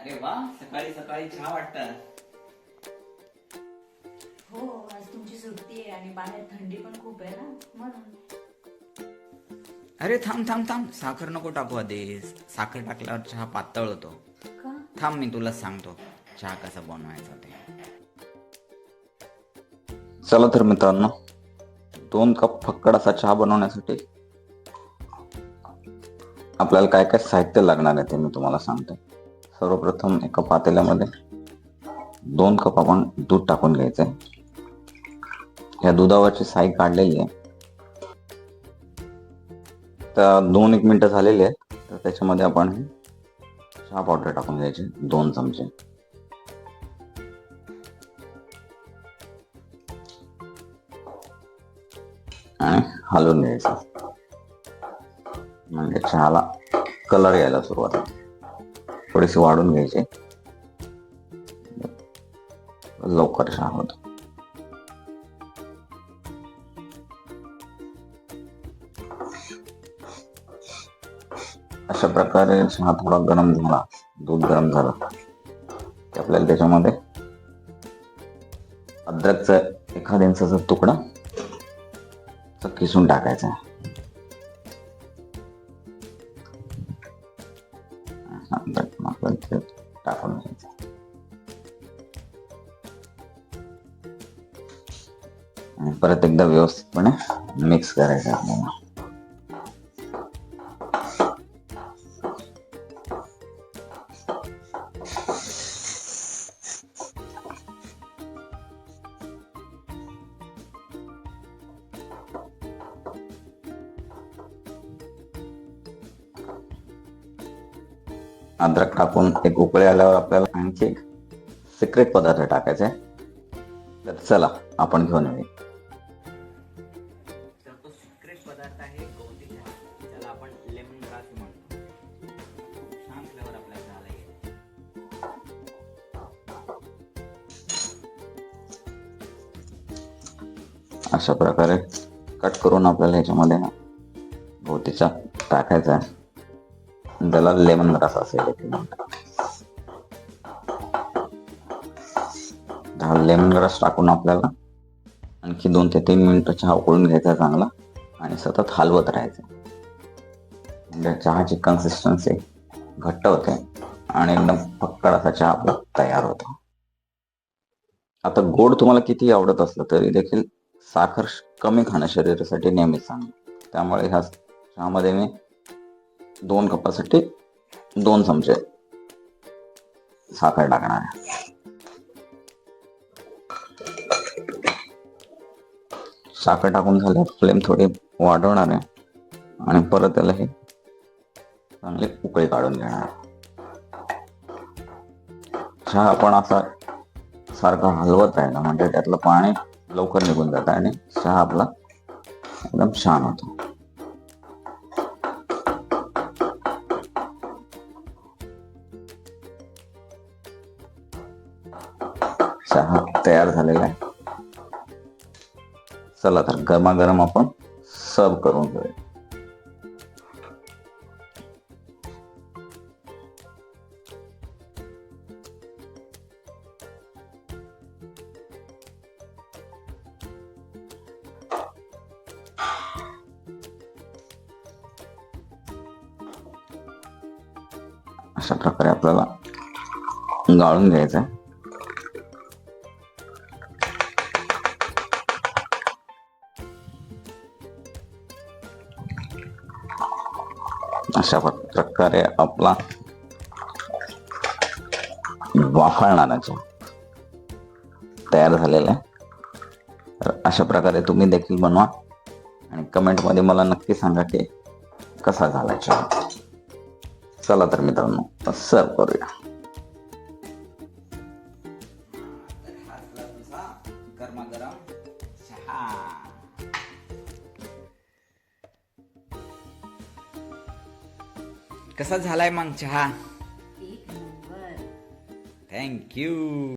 अरे वा सकाळी सकाळी चहा वाटतं हो आज तुमची सुट्टी आहे आणि बाहेर थंडी पण खूप आहे ना म्हणून. अरे थांब थांब थांब. साखर नको टाकू आधी साखर टाकल्यावर चहा पातळ होतो. का? थांब मी तुला सांगतो. चहा कसा बनवायचा ते. चला तर मित्रांनो दोन कप फक्कड असा चहा बनवण्यासाठी आपल्याला काय काय साहित्य लागणार आहे ते मी तुम्हाला सांगतो. सर्वप्रथम एका पातेल्यामध्ये दोन कप आपण दूध टाकून घ्यायचंय. या दुधावरची साई काढलेली आहे. तर दोन एक मिनटं झालेली आहेत. तर त्याच्यामध्ये आपण चहा पावडर टाकून घ्यायची दोन चमचे. आणि हलवून घ्यायचं. म्हणजे चहाला कलर यायला सुरुवात थोडेसे वाढून घ्यायची. लवकर चहा होतो. अशा प्रकारे चहा थोडा गरम झाला. दूध गरम झालं. की आपल्याला त्याच्यामध्ये अद्रकचा एखाद इंचाचा तुकडा किसून टाकायचा. अद्रक आपण ते टाकून घ्यायचं आणि परत एकदा व्यवस्थितपणे मिक्स करायचं आपल्याला. अद्रक टाकून एक उकळी आल्यावर आपल्याला आणखी एक सिक्रेट पदार्थ टाकायचा आहे. तर चला आपण घेऊन येऊया. येईल. अशा प्रकारे कट करून आपल्याला ह्याच्यामध्ये ना भोवतीचा टाकायचा आहे. त्याला लेमन ग्रास असेल हा लेमन ग्रास टाकून आपल्याला आणखी दोन ते तीन मिनिटं चहा उकळून घ्यायचा चांगला आणि सतत हलवत राहायचं म्हणजे चहाची कन्सिस्टन्सी घट्ट होते आणि एकदम फक्कड असा चहा आपला तयार होतो आता गोड तुम्हाला किती आवडत असलं तरी देखील साखर कमी खाणं शरीरासाठी नेहमीच चांगलं त्यामुळे ह्या चहामध्ये मी दोन कपासाठी दोन चमचे साखर टाकणार आहे. साखर टाकून झाल्यावर फ्लेम थोडी वाढवणार आहे. आणि परत त्याला हे चांगले उकळी काढून घेणार चहा आपण असा सारखा हलवत राहिला म्हणजे त्यातलं पाणी लवकर निघून जातं आणि चहा आपला एकदम छान होतो. चहा तयार झालेला आहे. चला तर गरमागरम आपण सर्व करून घेऊया. अशा प्रकारे आपल्याला गाळून घ्यायचं आहे. अशा प्रकारे आपला वाफाळणारा तयार झालेला आहे. तर अशा प्रकारे तुम्ही देखील बनवा आणि कमेंटमध्ये मला नक्की सांगा की कसा झाला चला तर मित्रांनो सर्व करूया. कसा झालाय मग चहा? थँक्यू